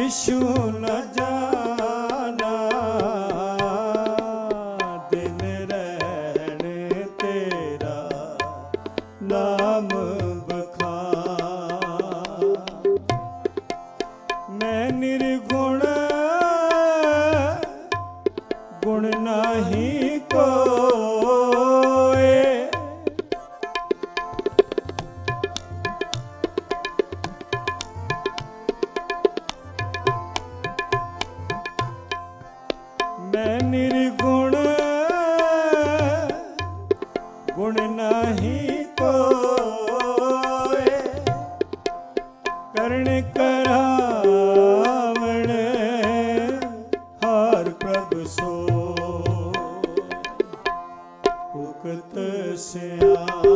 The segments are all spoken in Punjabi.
ਕਿਛੂ ਨ ਜਾਣਾ ਦਿਨ ਰਹਿਣ ਤੇਰਾ ਨਾਮ ਬਖਾ ਮੈਂ ਨਿਰਗੁਣ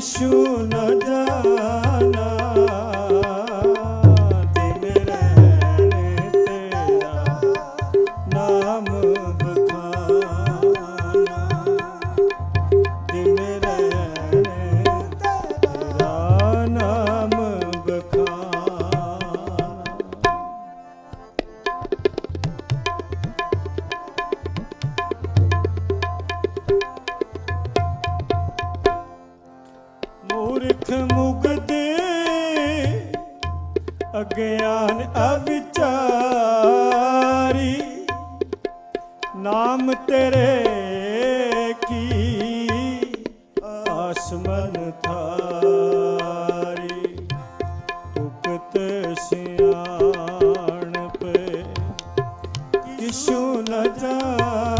ਕਿਛੂ ਨ ਮੂਰਖ ਮੁਗਦੇ ਅਗਿਆਨ ਅਵਿਚਾਰੀ ਨਾਮ ਤੇਰੇ ਕੀ ਆਸਮਨ ਥਾਰੀ। ਉਕਤ ਸਿਆਣਪ ਕਿਛੂ ਨ ਜਾਣਾ